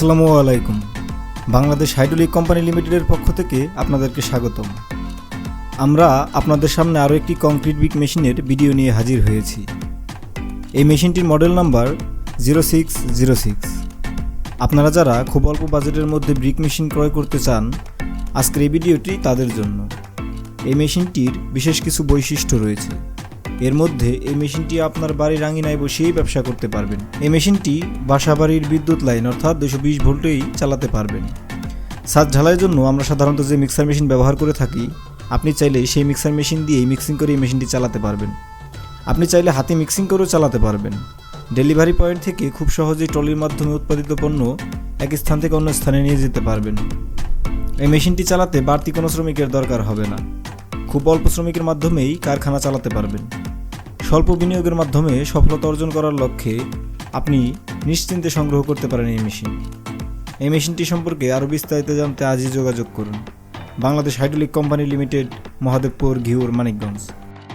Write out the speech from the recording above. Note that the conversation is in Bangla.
আসসালামু আলাইকুম। বাংলাদেশ হাইড্রোলিক কোম্পানি লিমিটেডের পক্ষ থেকে আপনাদেরকে স্বাগতম। আমরা আপনাদের সামনে আরও একটি কংক্রিট বিক মেশিনের ভিডিও নিয়ে হাজির হয়েছি। এই মেশিনটির model number zero six zero six. আপনারা যারা খুব অল্প বাজেটের মধ্যে ব্রিক মেশিন ক্রয় করতে চান, আজকের এই ভিডিওটি তাদের জন্য। এই মেশিনটির বিশেষ কিছু বৈশিষ্ট্য রয়েছে। এর মধ্যে এই মেশিনটি আপনার বাড়ির আঙিনায় বসেই ব্যবসা করতে পারবেন। এই মেশিনটি বাসা বাড়ির বিদ্যুৎ লাইন অর্থাৎ দুশো বিশ ভোল্টেই চালাতে পারবেন। ছাদ ঢালাইয়ের জন্য আমরা সাধারণত যে মিক্সার মেশিন ব্যবহার করে থাকি, আপনি চাইলে সেই মিক্সার মেশিন দিয়েই মিক্সিং করে এই মেশিনটি চালাতে পারবেন। আপনি চাইলে হাতে মিক্সিং করেও চালাতে পারবেন। ডেলিভারি পয়েন্ট থেকে খুব সহজেই ট্রলির মাধ্যমে উৎপাদিত পণ্য এক স্থান থেকে অন্য স্থানে নিয়ে যেতে পারবেন। এই মেশিনটি চালাতে বাড়তি কোনো শ্রমিকের দরকার হবে না। খুব অল্প শ্রমিকের মাধ্যমেই কারখানা চালাতে পারবেন। স্বল্প বিনিয়োগের মাধ্যমে সফলতা অর্জন করার লক্ষ্যে আপনি নিশ্চিন্তে সংগ্রহ করতে পারেন এই মেশিন। এই মেশিনটি সম্পর্কে আরও বিস্তারিত জানতে আজই যোগাযোগ করুন। Bangladesh hydraulic company limited, Mahadebpur Ghior Manikganj.